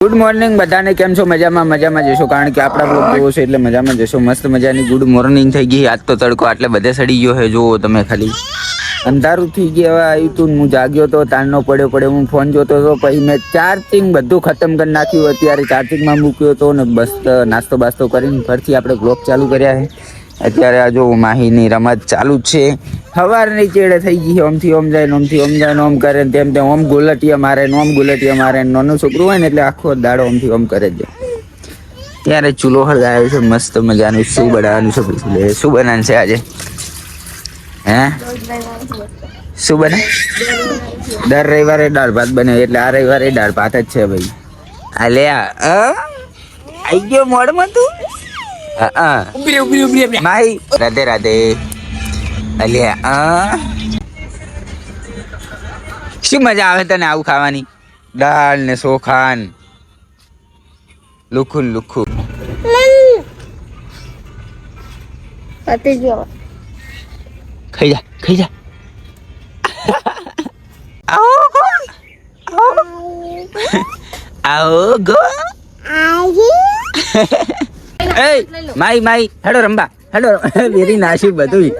Good morning બધાને કેમ છો? મજામાં મજામાં જશો કારણ કે આપણા બ્લોગ જોવો છે એટલે મજામાં જશો મસ્ત મજાની ગુડ મોર્નિંગ થઈ ગઈ. આજ તો તડકો આટલે બધે સડી ગયો છે. જુઓ તમે ખાલી. અંધારું થઈ ગયા આવ્યું તું હું જાગ્યો તો તાનનો પડ્યો પડ્યો. હું ફોન જોતો હતો, પછી મેં ચાર્જિંગ બધું ખતમ કરી નાખ્યું. અત્યારે ચાર્જિંગમાં મૂક્યો હતો ને બસ નાસ્તો બાસ્તો કરીને ફરીથી આપણે બ્લોગ ચાલુ કર્યા છે. અત્યારે આ જો માહીની રમત ચાલુ જ છે. સવારની ચેડે થઈ ગઈ ઓમથી ઓમ જાય ઓમથી ઓમ જાય ઓમ કરે તેમ તેમ, ઓમ ગુલટિયા મારે ઓમ ગુલટિયા મારે ને, નાનું છોકરું હોય ને એટલે આખો દાડો ઓમથી ઓમ કરે છે. ત્યારે ચૂલો હળગાયો છે. મસ્ત મજાનું શું બનાવવાનું છે શું બનાવવાનું છે આજે? હે? શું બને? દર રવિવારે દાળ ભાત બને. એટલે આ રવિવારે દાળ ભાત જ છે ભાઈ. અલે આ. આઈ ગયો મોડમાં તું? હા હા ઉભરી ઉભરી ઉભરી રાધે રાધે અલ્યા આ શું મજા આવે તને આવું ખાવાની? દાળ ને સોખાન. લુખું લુખું ખાઈ જા ખાઈ જા. આવો કોણ આવો. ગો એ માઈ માઈ હેડો રંબા હેડો વેરી નાશી બધું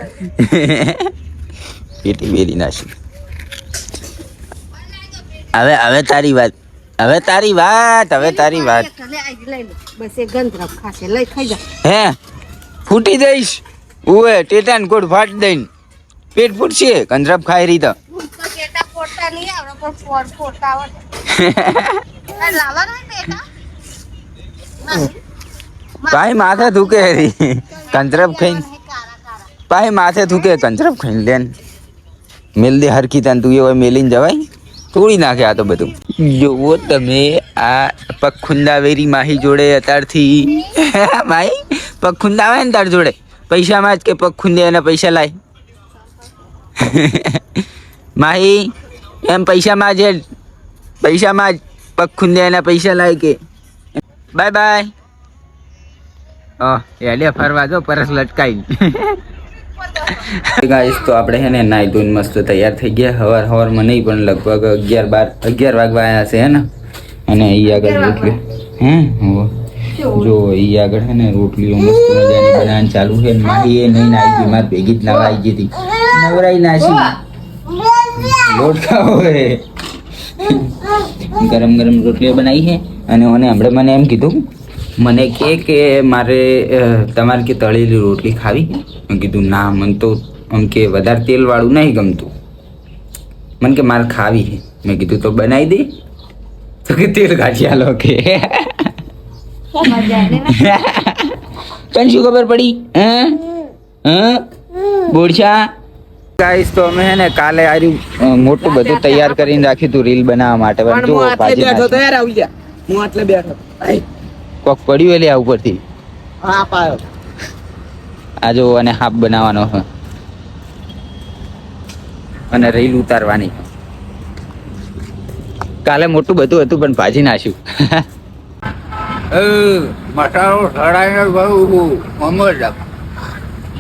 પેટી વેરી નાશી હવે હવે તારી વાત હવે તારી વાત હવે તારી વાત. હે ફૂટી દઈશ ઉવે ટેટાન કોડ ફાટ દઈને. પેટ ફૂટશે કંદરપ ખાઈ રહી તો કેટા ફોટા નહીં આવડે પણ ફોટ ફોટા આવડે લાવવાનું પેટા પાઈ માથે થૂકે રી કંદરપ ખાઈને ભાઈ માથે થૂકે કંદરપ ખાઈને લેન. મેલ દે હરખી તન તું એ મેલીને જવાય. તોડી નાખે આ તો બધું. જોવો તમે આ પખુંદાવેરી માહી જોડે અત્યારથી માહી પગખુંદા આવે ને તાર જોડે. પૈસામાં જ કે પગ ખૂંદે અને પૈસા લાય. માહી એમ પૈસામાં જ પૈસામાં જ પગ ખૂંદે એના પૈસા લાય કે. Bye bye. એલે ફરવા જો પરસ લટકાઈ ગાઈસ તો આપણે હે ને નાઈ ધોઈને મસ્ત તૈયાર થઈ ગયા. હવાર હવારમાં નહીં પણ લગભગ અગિયાર બાર અગિયાર વાગવા આવ્યા છે હે ને? અને એ આગળ રોટલી હે? જો એ આગળ હે ને રોટલીઓ મસ્ત મજાની બનાવવાનું ચાલુ છે. મારી એ નહીં નાઈ ગઈ મારી ભેગી જ નાવા આવી ગઈ હતી. નવરાઈ નાસી લોટ ખાવો હે. ગરમ ગરમ રોટલીઓ બનાવી છે. અને મને હમણાં મને એમ કીધું મને કે કે મારે તમારે કે તળેલી રોટલી ખાવી? મેં કીધું ના મને તો એમ કે વધારે તેલવાળું નહીં ગમતું. મને કે મારે ખાવી છે. મેં કીધું તો બનાવી દે. તો કે તેલ કાઢી આલો કે. તને શું ખબર પડી? હે? બોડશા ગાઈસ તો અમે હે ને કાલે આર્યું મોટું બધું તૈયાર કરીને રાખ્યું હતું રીલ બનાવવા માટે. પણ જો હું આટલે બેઠો તૈયાર આવી જા હું આટલે બેઠો. કોક પડ્યું એટલે આ ઉપરથી. હા પાયો. આ જો અને હાફ બનાવવાનો છે. અને રીલ ઉતારવાની. કાલે મોટું બધું હતું પણ ભાજી નાખ્યું. મસાલો સડાઈને બહુ મમજ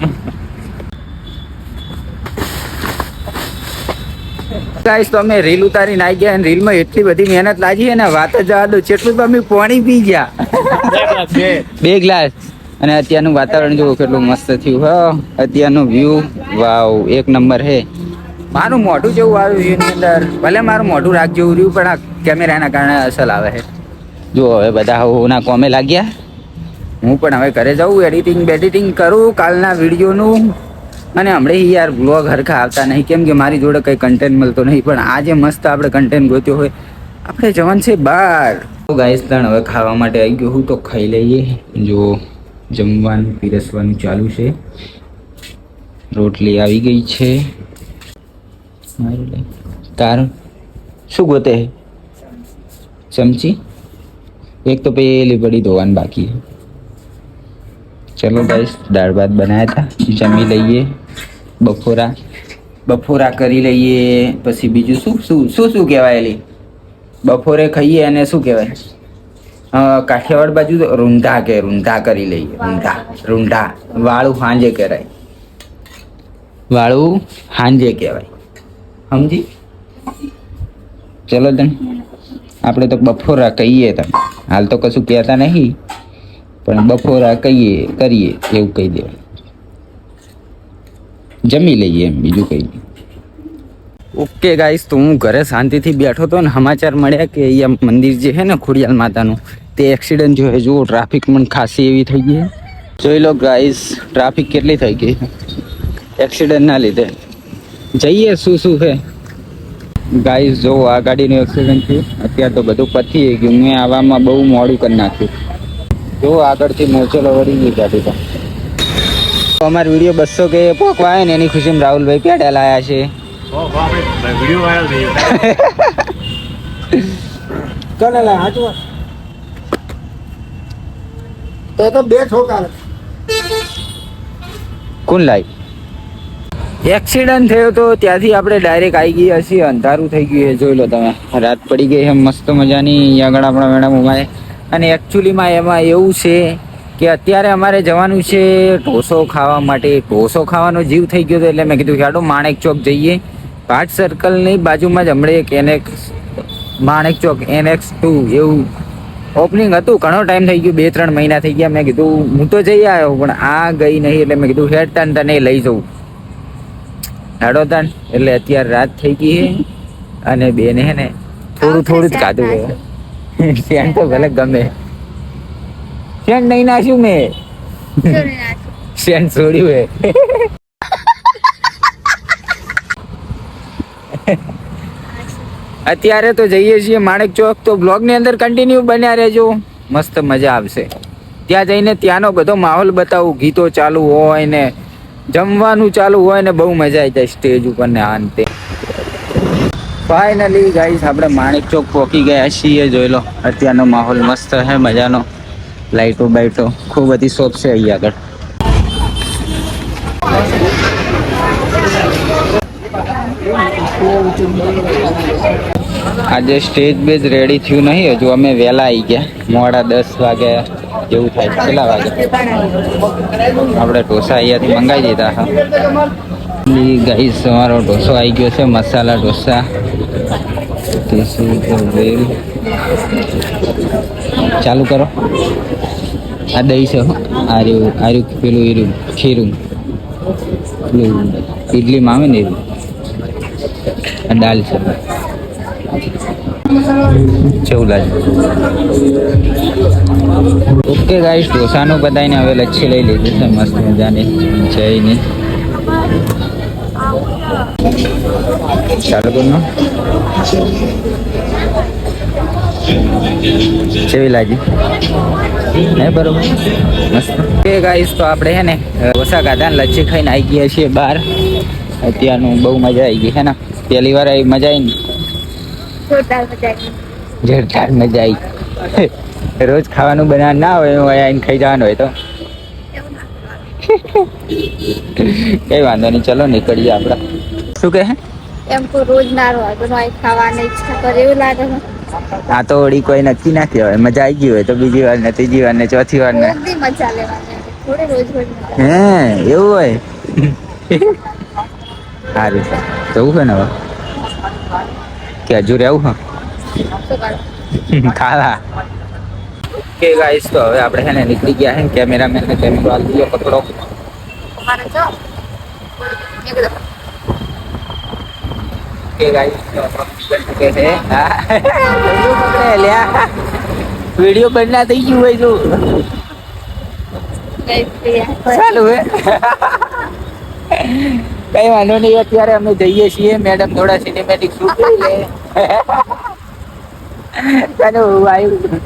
ગાઈસ તો અમે રીલ ઉતારીને આવી ગયા અને રીલમાં એટલી બધી મહેનત લાગી અને વાત જ જવા દો જેટલું તો અમે પાણી પી ગયા. બે ગ્લાસ અને અત્યારનું વાતાવરણ જુઓ કેટલું મસ્ત થયું. હો અત્યારનું વ્યૂ વાવ એક નંબર હે. મારું મોઢું જેવું આવ્યું વ્યૂની અંદર. ભલે મારું મોઢું રાખ જેવું રહ્યું પણ આ કેમેરાના કારણે અસલ આવે છે. જુઓ હવે બધા હોના કોમે લાગ્યા. હું પણ હવે ઘરે જાઉં એડિટિંગ બેડિટિંગ કરું કાલના વિડીયોનું. અને હમણાં યાર બ્લોગ હરખા આવતા નહીં. કેમ કે મારી જોડે કંઈ કન્ટેન્ટ મળતો નહીં. પણ આજે મસ્ત આપણે કન્ટેન્ટ ગોત્યો હોય. આપણે જવાનું છે બહાર. તો ગાઈસ તણ, હવે ખાવા માટે આવી ગયું હું તો ખાઈ લઈએ. જો જમવાનું, પીરસવાનું ચાલુ છે. રોટલી આવી ગઈ છે. તાર? શું ગોતે? ચમચી? એક તો પેલી પડી ધોવાનું બાકી. ચલો ગાઈસ દાળ ભાત બનાવ્યા હતા જમી લઈએ. બપોરા. બપોરા કરી લઈએ, પછી બીજું શું શું શું શું કહેવાય એલી બપોરે ખાઈએ અને શું કહેવાય? કાઠિયાવાડ બાજુ તો રૂંધા કે રૂંધા કરી લઈએ રૂંધા રૂંધા વાળું હાંજે કહેવાય. વાળું હાંજે કહેવાય. સમજી? ચલો તને આપણે તો બફોરા કહીએ તમે. હાલ તો કશું કહેતા નહીં, પણ બફોરા કહીએ, કરીએ, એવું કહી દે જમી લઈએ એમ, બીજું કંઈ નહીં. ઓકે ગાઈસ તો હું ઘરે શાંતિથી બેઠો હતો ને સમાચાર મળ્યા કે અહીંયા મંદિર જે છે ને ખોડિયાલ માતાનું, તે એક્સિડન્ટ જોઈએ જુઓ ટ્રાફિક પણ ખાસી એવી થઈ ગઈ જોઈ લો ગાઈસ ટ્રાફિક કેટલી થઈ ગઈ એક્સિડન્ટના લીધે. જઈએ, શું શું છે? ગાઈસ જો, આ ગાડીનું એક્સિડન્ટ થયું. અત્યારે તો બધું પતી ગયું. મેં આવામાં બહુ મોડું કરી નાખ્યું. જો, આગળથી મોચેલો વળી ગઈ ગાડી તો. અમારો વીડિયો બસો કે પોકવા આવે ને એની ખુશીમાં રાહુલભાઈ પેડા લાયા છે. તો તો બે એક્સિડન્ટ થયો તો ત્યાંથી આપણે ડાયરેક્ટ આવી ગયા છીએ, અંધારું થઈ ગયું એ જોઈ લો તમે. રાત પડી ગઈ એમ મસ્ત મજાની આગળ આપણા મેડમ ઉમાય અને એકચ્યુઅલીમાં એમાં એવું છે કે અત્યારે અમારે જવાનું છે ઢોસો ખાવા માટે. ઢોસો ખાવાનો જીવ થઈ ગયો હતો એટલે મેં કીધું હેડો માણેક ચોક જઈએ. ઘાટ સર્કલની બાજુમાં જ હમણાં એક annexe Manek Chowk annexe two એવું ઓપનિંગ હતું. ઘણો ટાઈમ થઈ ગયો બે ત્રણ મહિના થઈ ગયા. મેં કીધું હું તો જઈ આવ્યો પણ આ ગઈ નહીં એટલે મેં કીધું હેડ તાન તને લઈ જવું હેડો તાન એટલે અત્યારે રાત થઈ ગઈ છે. અને બેને હે ને થોડું થોડું જ છે. શેન તો ભલે ગમે. શેન નહીં નાખ્યું મેં. શેન છોડ્યું હે અત્યારે તો જઈએ છીએ માણેક ચોક. તો બ્લોગની અંદર કન્ટિન્યુ બન્યા રહેજો. મસ્ત મજા આવશે. ત્યાં જઈને ત્યાંનો બધો માહોલ બતાવું. ગીતો ચાલુ હોય ને જમવાનું ચાલુ હોય ને બહુ મજા આવી જાય સ્ટેજ ઉપર ને આ ને ફાઇનલી ગાઈસ આપણે માણેક ચોક પહોંચી ગયા છીએ. જોઈ લો અત્યારનો માહોલ મસ્ત છે મજાનો. લાઈટો બાઈટો ખૂબ બધી શોપ છે અહીંયા આગળ. આજે સ્ટેજ બેજ રેડી થયું નહીં, હજુ અમે વહેલા આવી ગયા. મોડા દસ વાગે જેવું થાય. કેટલા વાગે? આપણે ઢોસા અહીંયાથી મંગાવી દીધા હા ગાઈસ અમારો ઢોસો આવી ગયો છે, મસાલા ઢોસા ટીસુ વેલ. ચાલુ કરો. આ દહીં છે આર્યું આ રહ્યું આ રહ્યું પેલું એ ખીરું. પેલું ઇડલીમાં આવે ને એ. આ દાલ છે. કેવું લાગે. ઓકે ગાઈસ, ઢોસાનું બધાને હવે લચ્છી લઈ લીધું છે. મસ્ત મજાની. જઈને ચાલુ કરનો કેવી લાગી. હે બરોબર? મસ્ત. એ ગાઈસ તો આપણે હે ને ઢોસા ખાધા લચ્છી ખાઈને આવી ગયા છીએ બહાર. અત્યારનું બહુ મજા આવી ગઈ હે ને? પહેલી વાર આવી મજા આવી જોરદાર મજા આવી રોજ ખાવાનું બનાવવાનું ના હોય હું આવીને ખાઈ જવાનું હોય તો. કઈ વાંધો નહીં ચલો નીકળીએ આપણે. શું કહે એમ તો રોજ ના રોજ ખાવાની ઈચ્છા કરે એવું લાગે આ તો વળી કોઈ નક્કી ના કહેવાય મજા આવી ગઈ હોય તો બીજી વાર ને ત્રીજી વાર ને ચોથી વાર ને. હે એવું હોય? સારું છે જવું છે ને હવે? કે હજુ રહેવું હા? ખાલા. કે ગાઈસ તો હવે આપણે છે ને નીકળી ગયા છે કેમેરામેન ને કેમેરો આલી દીધો પકડો. લ્યા વિડિયો બનના થઈ ગયું હોય તો. ચાલુ કઈ વાંધો નહીં, અત્યારે અમે જઈએ છીએ. મેડમ થોડા સિનેમેટિક શૂટ કરી લે. ચાલો આવ્યું